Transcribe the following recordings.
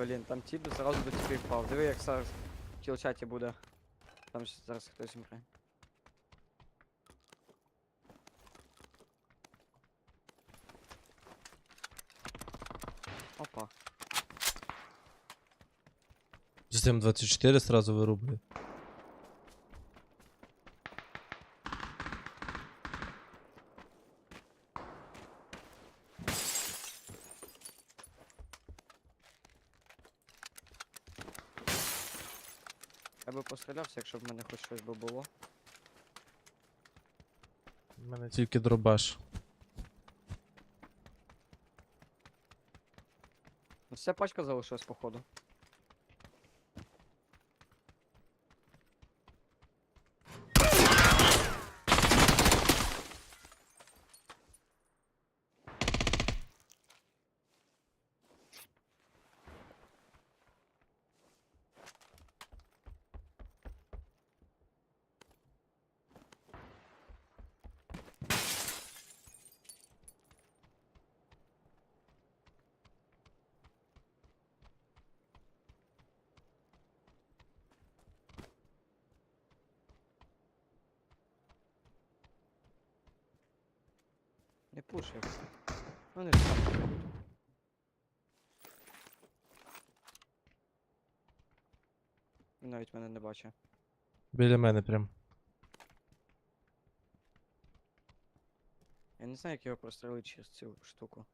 Блін, там тіп зразу до тебе впав. Диви, як зараз в кілчаті буде. Там ж зараз хтось вмре. Опа. Систем 24 сразу вирубує. Я би пострілявся, якщо б в мене хоч щось би було. У мене тільки дробаш. Ну, Вся пачка залишилась, походу. Пушив. Не сам. Він навіть мене не бачить. Біля мене прям. Я не знаю, як його прострелить через цю штуку.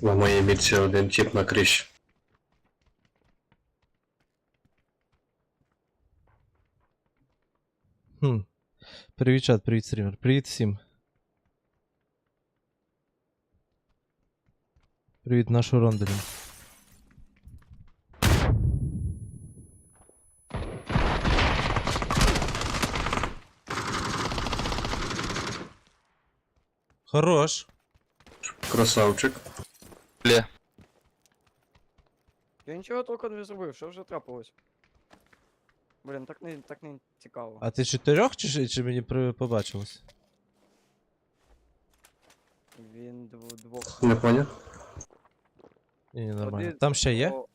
В моїй мітці один тип на криші. Хм. Привіт, чат, привіт, стрімер. Привіт всім. Привіт, нашу ронделі. Хорош. Красавчик. Я нічого толком не зробив, що вже трапилось? Блін, так не, так не цікаво. А ти чотирьох чи, ж- чи мені при- побачилось? Він дв- двох. Не поняв? Ні, ні, нормально. Один Там ще є? О,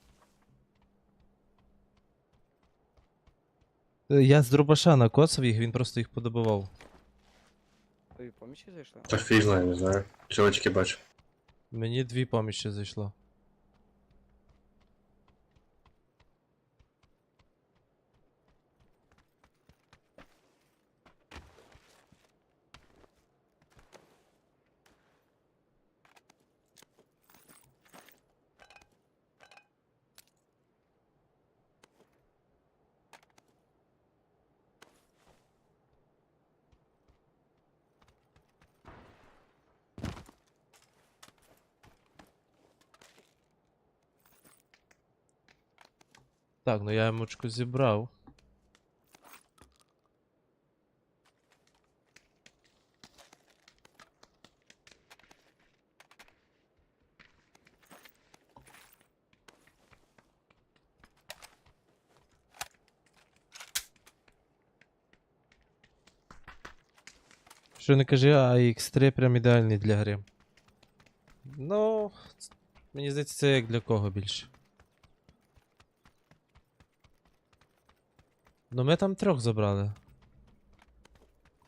Е, Я з дробаша накоцав їх, він просто їх подобував. Тобі помічі зайшли? Та фіг знає, не знаю. Тільки бачу. Мені дві помічі зайшло. Так, ну я емочку зібрав. Що не кажи, а X3 прям ідеальний для гри. Ну, мені здається, це як для кого більше. Ну ми там трьох забрали.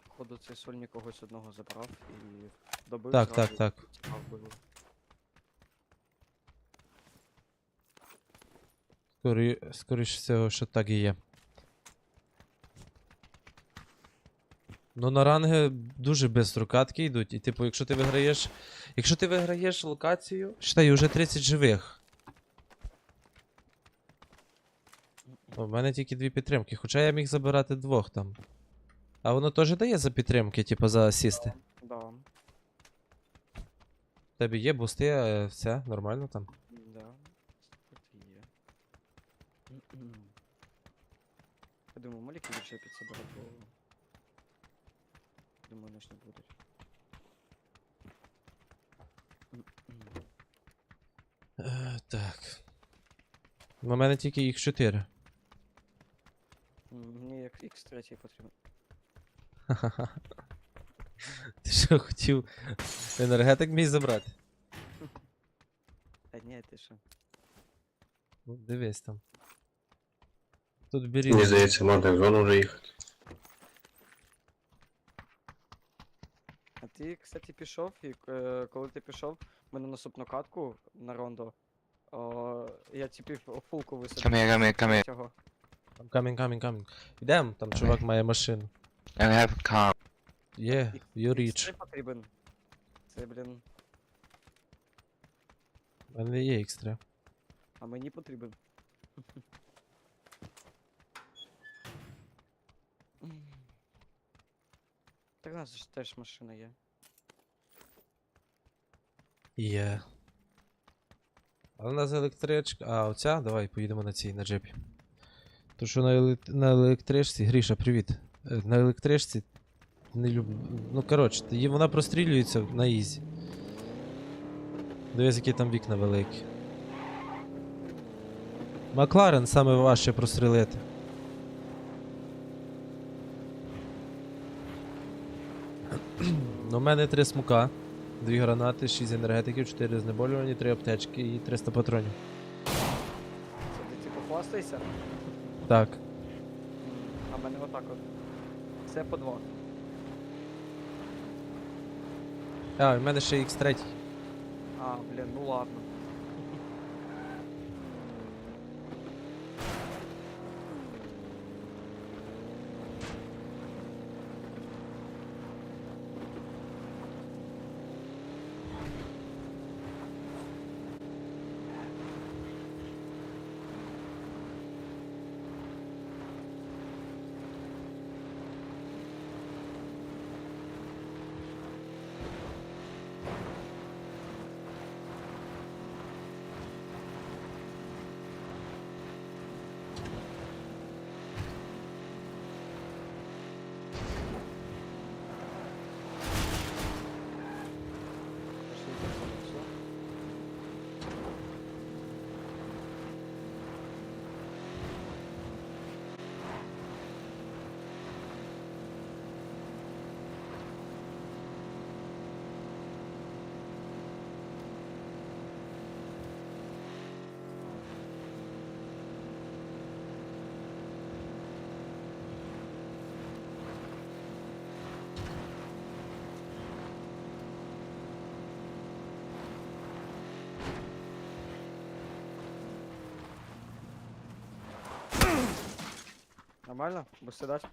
Походу цей сольник когось одного забрав і добив. Так, так, зразу, так. тіпа вбив. Скорі... Скоріше всього, що так і є. Ну, на ранги дуже швидко катки йдуть. І, типу, якщо ти виграєш. Якщо ти виграєш локацію, считай, вже 30 живих. У мене тільки дві підтримки, хоча я міг забирати двох там. А воно теж дає за підтримки, типу, за асісти. Да, У тебе є бусти, е, все, нормально там. да. Тут є. думаю, моліки відчепиться до бо... Думаю, наш не будуть. Е, так. У мене тільки їх 4. Мені як X3 потрібен. Ти що хотів енергетик мій забрати? Та ні, ти що? Ну, дивись там. Тут беріть. Мені здається, можна в зону вже їхати. А ти, кстати, пішов, і е, коли ти пішов, ми на наступну катку на рондо. О, я типів фулку висадив. Come here. Цього. Там камінь, камінь, камінь. Йдем, там чувак має машину. I have a car. Є, you Це reach. потрібен. Це, блін, У мене є екстра. а мені потрібен. Так у нас ж теж машина є. Є. Але у нас електричка. А, оця? Давай поїдемо на цій, на джепі. То що на, еле- на електричці. Гріша, привіт. Е, На електричці. Не люб... Ну коротше, вона прострілюється на ізі. Дивись, які там вікна великі. Макларен саме важче прострілити. Ну, у мене три смука, дві гранати, шість енергетиків, чотири знеболювані, три аптечки і 300 патронів. Це ти типу хвастайся? Так. А в мене отак от. Це по два. А, в мене ще X3. А, блін, ну ладно. Нормально? Будеш сідати?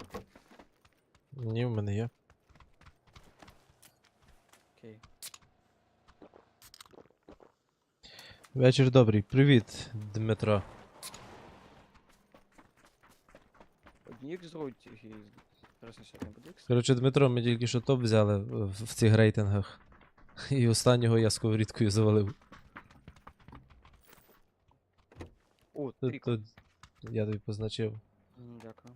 Ні, в мене є. Окей. Вечір добрий. Привіт, Дмитро. Одні зруть і... Зараз сьогодні буде X. Коротше, Дмитро, ми тільки що топ взяли в, в цих рейтингах. І останнього я сковорідкою завалив. О, Тут, трік. тут я тобі позначив. М, Дякую.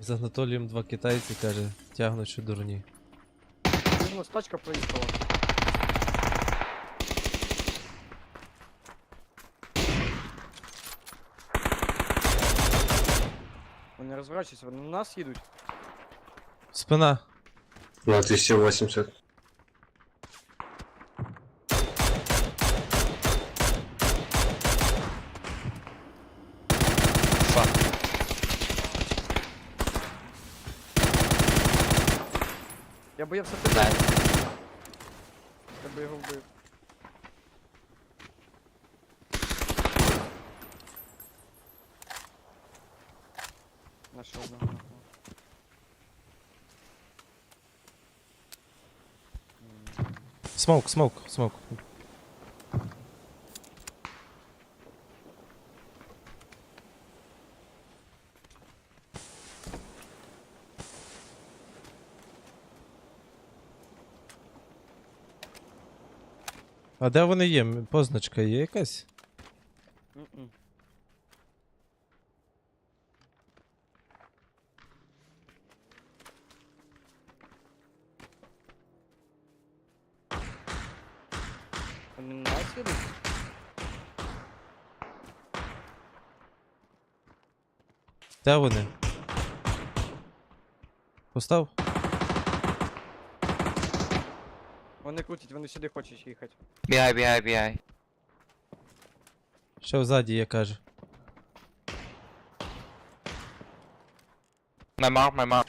З Анатолієм два китайці каже, тягнуть що дурні. Ну, ось тачка проїхала. Вони розворачуються, вони на нас їдуть. Спина. На 280. Fuck. Я боявся тебе. Smoke, smoke, smoke. А де вони є? Позначка є якась? Де вони? Постав? Вони крутять, вони сюди хочуть їхати. Бігай, бігай, бігай. Ще взаді я кажу. My mark,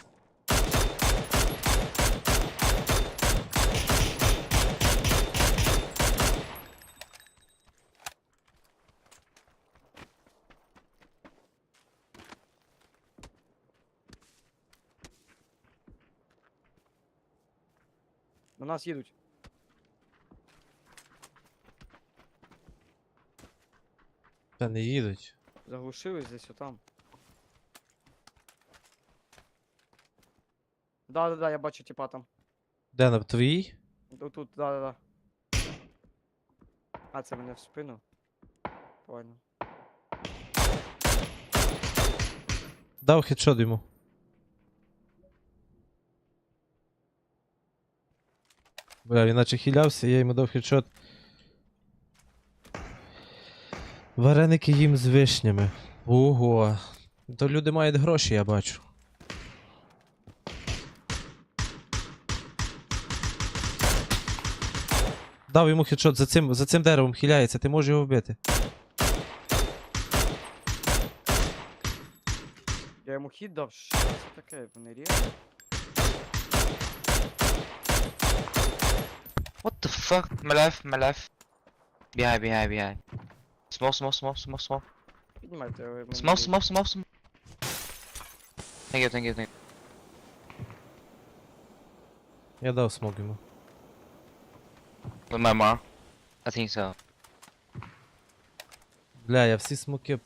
нас їдуть. Та не їдуть. Заглушились десь отам. Да, да, да, я бачу типа там. Де на твоїй? Тут, да, да, да. А, це мене в спину. Понял. Дав хедшот йому. Бля, він наче хилявся, я йому дав хедшот. Вареники їм з вишнями. Ого. То люди мають гроші, я бачу. Дав йому хедшот за цим, за цим деревом хиляється, ти можеш його вбити. Я йому хід дав, що це таке, вони ріжуть. What the fuck? My left, my left. Behind, behind, behind. Small, small, small, small, small. Піднімайте. ви мені Small, даєте. small, small, small. Thank you, thank you, thank you. Я дав смог йому. With my mark. I think so. Бля, я всі смоки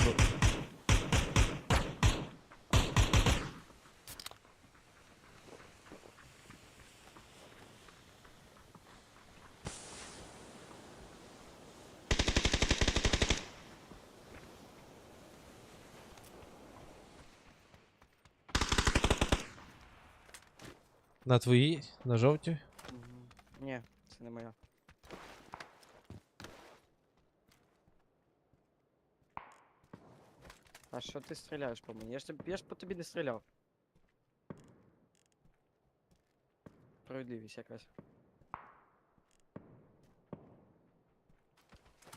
На твоїй? На жовтій? Мгм. Ні, це не моя. А що ти стріляєш по мені? Я ж, тобі- я ж по тобі не стріляв. Справедливість якась.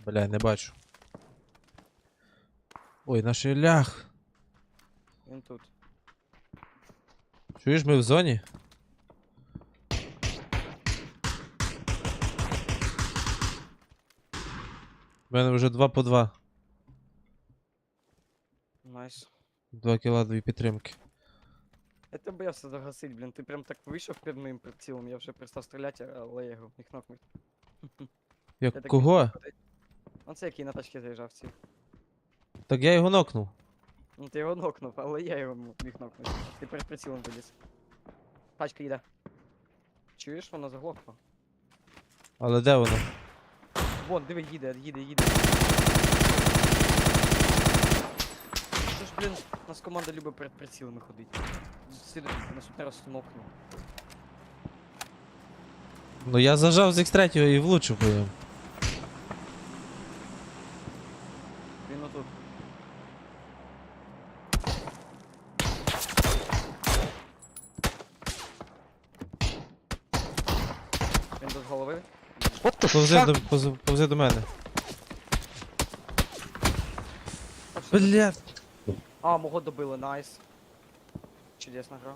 Бля, не бачу. Ой, наш лях. Він тут. Чуєш, ми в зоні? У мене вже 2 по 2. Найс. 2 кіла, 2 підтримки. Я тебе боявся загасить, блін. Ти прям так вийшов перед моїм прицілом, я вже перестав стріляти, але я його міг нокнути. Як Я кого? міг. Он це який на тачки заїжджав ці. Так я його нокнув. Ну ти його нокнув, але я його міг нокнути. Ти перед прицілом виліз. Тачка йде. Чуєш, вона заглохла. Але де воно? Вон, диви, їде, їде, їде. Що ж, блін, у нас команда любить перед прицілами ходити. Слідуй, наступний раз нокну. Ну я зажав з X3 і влучив по ньому. Він отут. Він до голови. What the Повзи fuck? до, повзи, повзи до мене. А. А, мого добили, найс. Чудесна гра.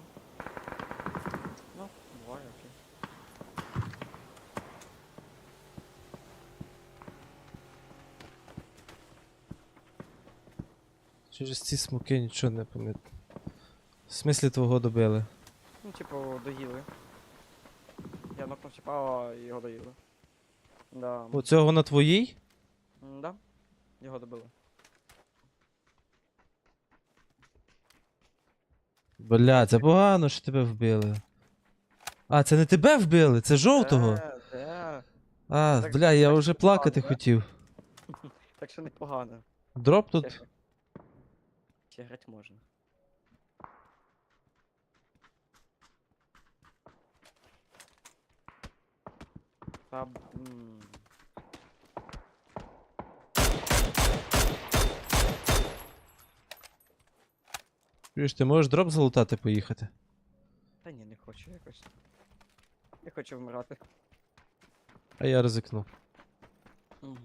Ну, буває, окей. Через ці смоки нічого не пам'ятаю. В смислі твого добили? Ну, типу, доїли. Я нокнув типа, а його доїли. Да. У цього на твоїй? М, Да. Його добили. Бля, це погано, що тебе вбили. А, це не тебе вбили, це жовтого. Де, де? А, Так, бля, я так, вже плакати да? хотів. Так що непогано. Дроп тут. Ще- Ще грати можна. Та, м, Чуєш, ти можеш дроп залутати поїхати? Та ні, не хочу якось. Не хочу вмирати. А я ризикну. Мгм.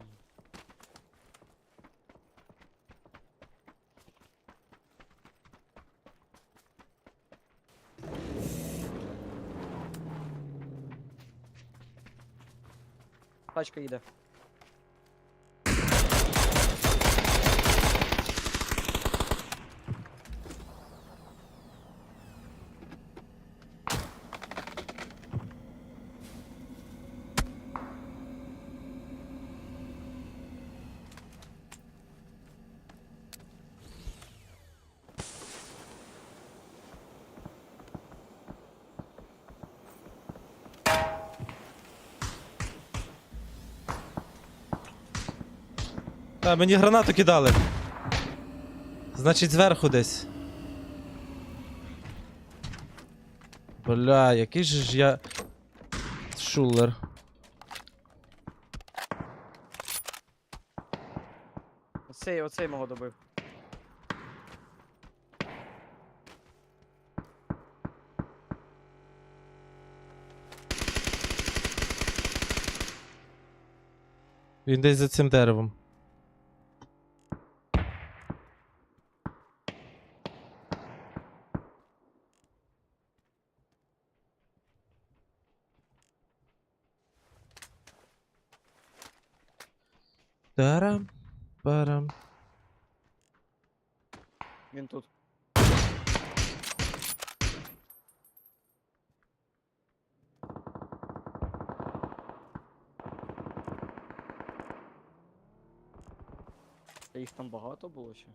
Тачка їде. А, мені гранату кидали. Значить, зверху десь. Бля, який же ж я. Шулер. Оцей, оцей мого добив. Він десь за цим деревом. Тарам, парам. Він тут. Та їх там багато було ще.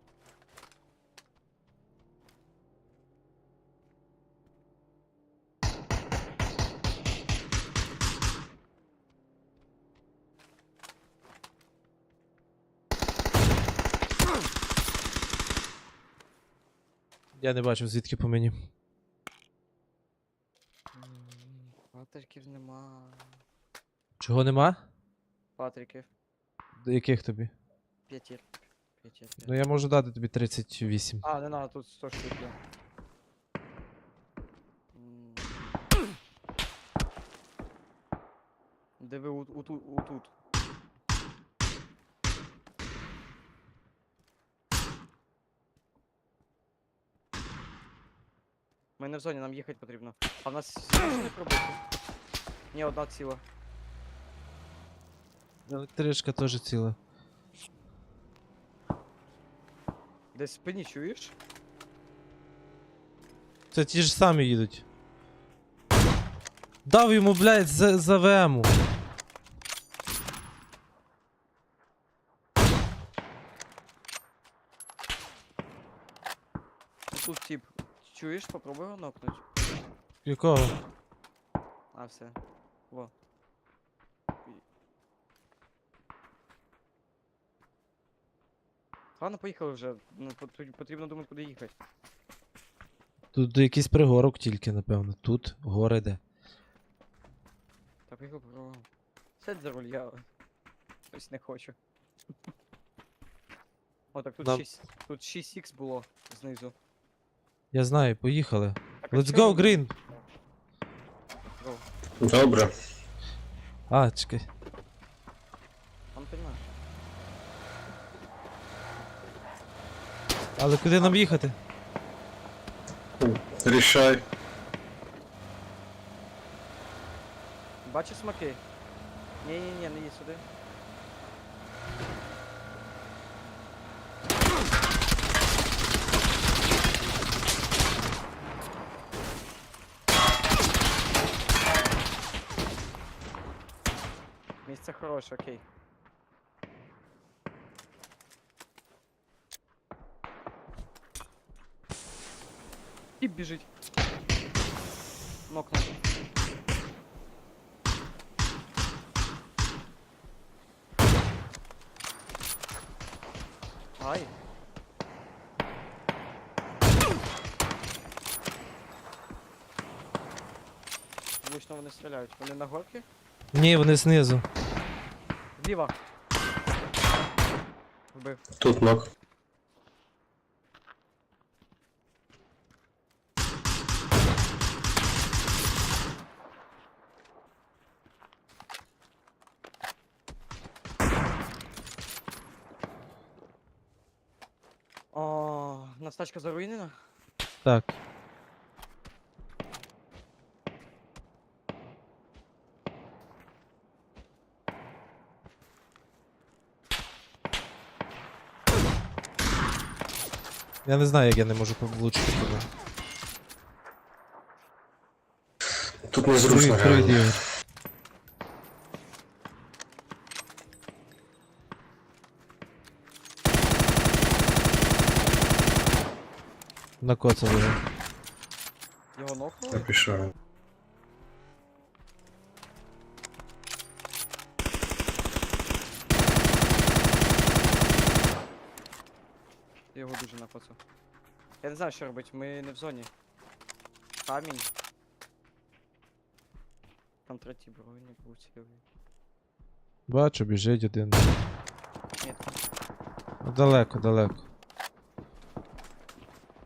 Я не бачив, звідки по мені. Патриків нема. Чого нема? Патриків. До яких тобі? П'ятір. П'ятір. Ну я можу дати тобі 38. А, не надо, тут 100 штук є. Диви у, у, ту- у тут. Ми не в зоні, нам їхати потрібно. А в нас не пробиті? Ні, одна ціла. Електричка теж ціла. Десь спині чуєш? Це ті ж самі їдуть. Дав йому, блядь, за, за ВМу. Тут тип. Чуєш? Попробуй його нокнуть. Якого? А, все. Во. Ладно, поїхали вже. Ну, пот- потрібно думати, куди їхати. Тут якийсь пригорок тільки, напевно. Тут гори де. Та поїхали попробуємо. Сядь за руль, я щось не хочу. О, так тут Нам- 6. Тут 6х було знизу. Я знаю, поїхали. Let's go, green! Добре. А, чекай. Он понимаю. Але куди нам їхати? Рішай. Бачиш смаки? Ні-ні-ні, не їдь сюди. хорош, окей. І біжить. Нокнув. Ай. Звично вони стріляють. Вони на горки? Ні, вони знизу. Зліва. Вбив. Тут ног. О, у нас тачка заруйнена? Так. Я не знаю, як я не можу влучити тебе. Тут незручно зручно. На реально. Накоцав його. Його Я нокнули? Пішов. Його дуже накоцав. Я не знаю, що робити, ми не в зоні. Камінь. Там третій бронік був цілий. Бачу, біжить один. Ні, Ну, Далеко, далеко.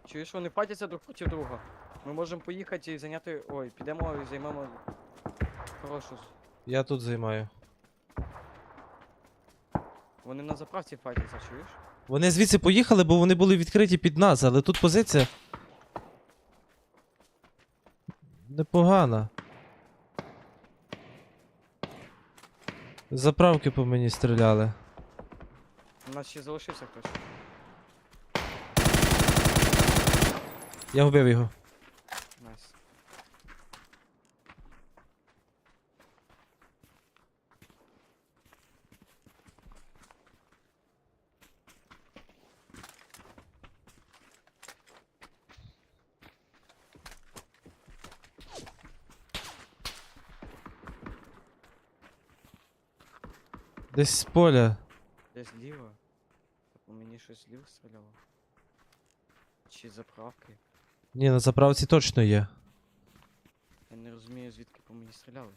чуєш, вони фатяться друг проти друга. Ми можемо поїхати і зайняти. Ой, підемо і займемо хорошу. з- Я тут займаю. Вони на заправці фатяться, чуєш? Вони звідси поїхали, бо вони були відкриті під нас, але тут позиція. Непогана. Заправки по мені стріляли. У нас ще залишився хтось. Я вбив його. Найс. Десь з поля. Десь зліва. Так у мені щось зліва стріляло. Чи заправки. Ні, на заправці точно є. Я не розумію, звідки по мені стріляли.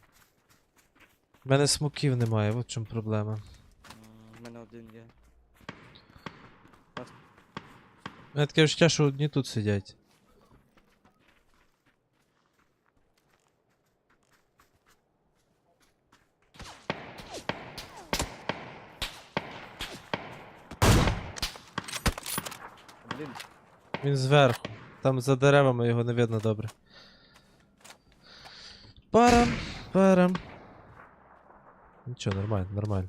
У мене смоків немає, от в чому проблема. У мене один є. У мене таке відчуття, що одні тут сидять. Він зверху. Там за деревами його не видно добре. Парам, парам. Нічого, нормально, нормально.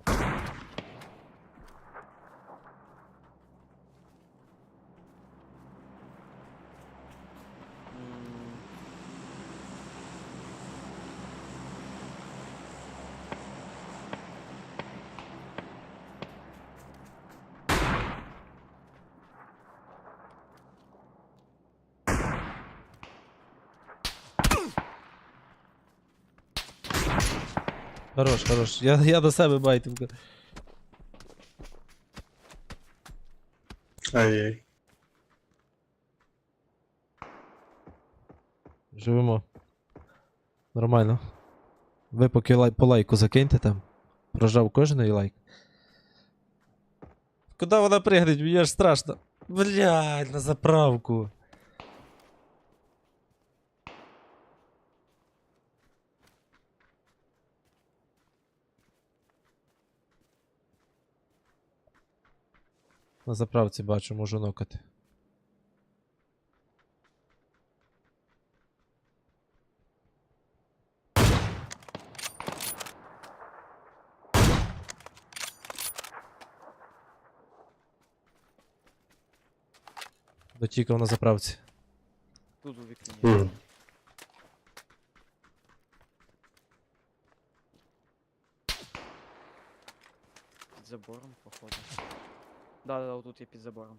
Хорош, хорош. Я, я до себе байтимка. Ай-яй. Живемо. Нормально. Ви поки лай, по лайку закиньте там. Прожав кожний лайк. Куди вона пригне? Мені аж страшно. Блядь, на заправку. На заправці бачу, можу нокати. Дотікав на заправці. тут у вікні. Під забором, походу. Да, да, да, тут я під забором.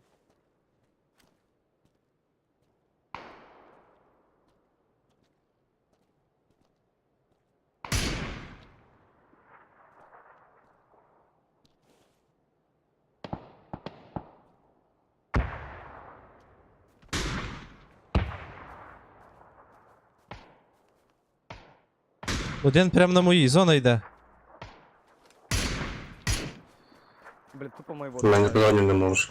Один прямо на моїй зона йде. Блін, тупо мої У воду. мене патронів не можу.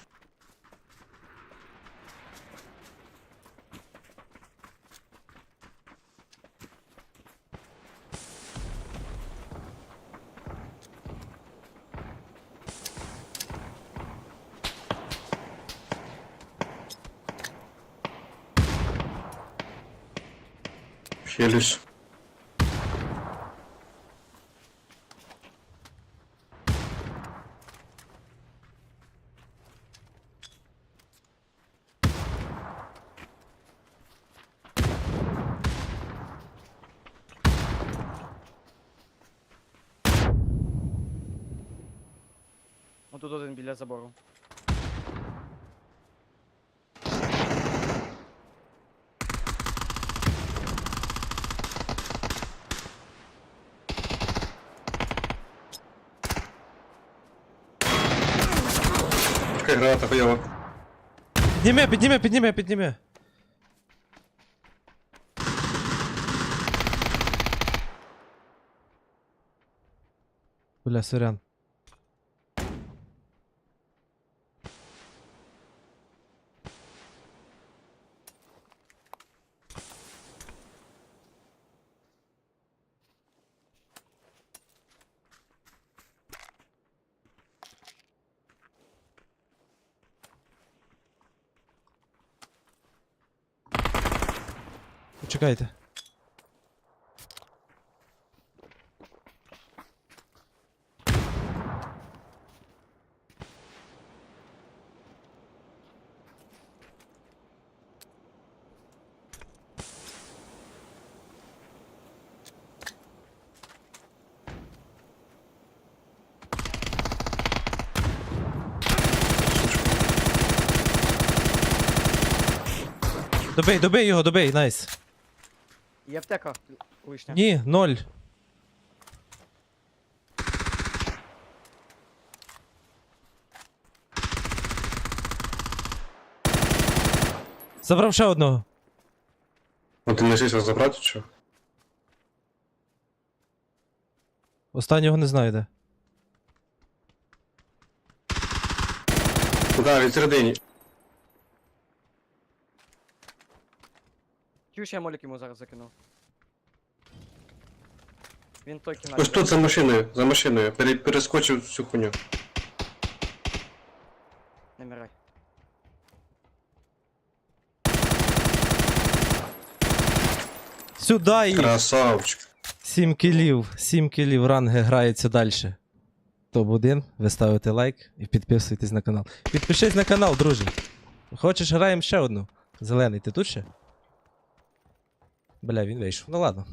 Отут один біля забору. Чекай, граната хуйова. Підніме, підніме, підніме, підніме. Бля, сорян. Почекайте. Добий, добий його, добий, найс. Є аптека лишня. Ні, ноль. Забрав ще одного. Ну ти не лишився забрати чи? що? Останнього не знаю де. Да, від середині. Чуєш, я молік йому зараз закинув. Він той кімнаті. Ось тут за машиною, за машиною. Пере, перескочив цю хуйню. Не мирай. Сюди їх! Красавчик. 7 кілів, 7 кілів, ранги грається далі. Топ-1, ви ставите лайк і підписуйтесь на канал. Підпишись на канал, друже. Хочеш, граємо ще одну. Зелений, ти тут ще? Бля, він вийшов. Ну ладно.